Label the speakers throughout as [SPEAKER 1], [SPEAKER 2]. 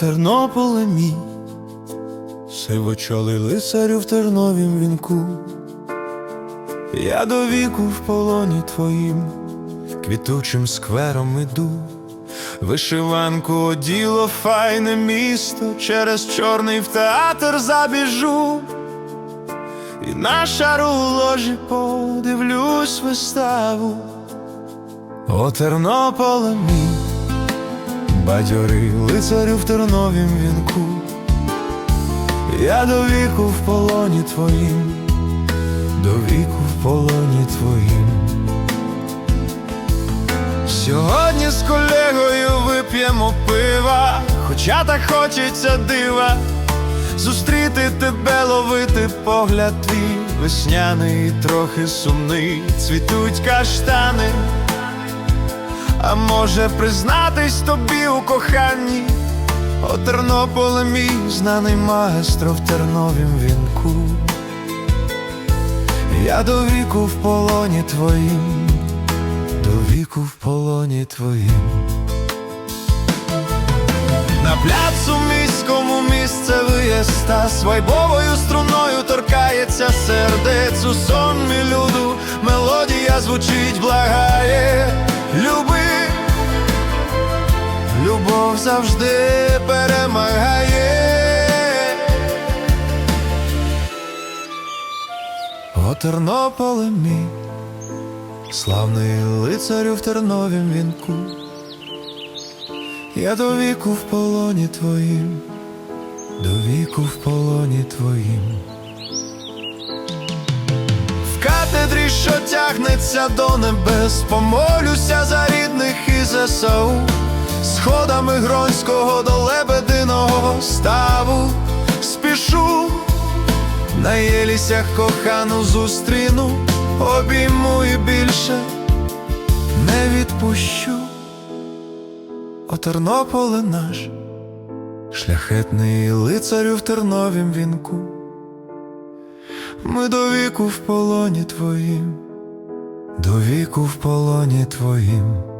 [SPEAKER 1] Тернополе мій, сивочолий лицарю в терновім вінку, я до віку в полоні твоїм, квітучим сквером іду, вишиванку оділо файне місто, через чорний в театр забіжу, і на шару ложі подивлюсь виставу. О Тернополе мій, бадьорий лицарю в терновім вінку, я до віку в полоні твоїм, до віку в полоні твоїм. Сьогодні з колегою вип'ємо пива, хоча так хочеться дива, зустріти тебе, ловити погляд твій весняний, трохи сумний, цвітуть каштани. А може признатись тобі у коханні, о Тернополе мій знаний маестро в терновім вінку. Я до віку в полоні твоїм, до віку в полоні твоїм. На пляцу міському місцевий естас Вайбовою струною торкається сердець у сонмі люду, мелодія звучить, благає, люби, любов завжди перемагає. О Тернополе мій, славний лицарю в терновім вінку. Я до віку в полоні твоїм, до віку в полоні твоїм. В катедрі, що тягнеться до небес, помолюся за рідних і ЗСУ, сходами Гронського до Лебединого ставу спішу, на єлісях кохану зустріну, обійму і більше не відпущу. О Тернополе наш, шляхетний лицарю в терновім вінку. Ми до віку в полоні твоїм, до віку в полоні твоїм.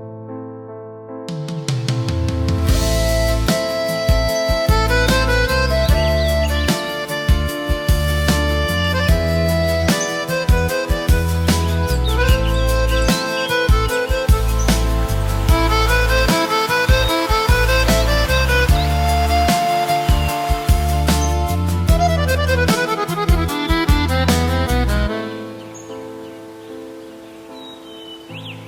[SPEAKER 1] Thank you.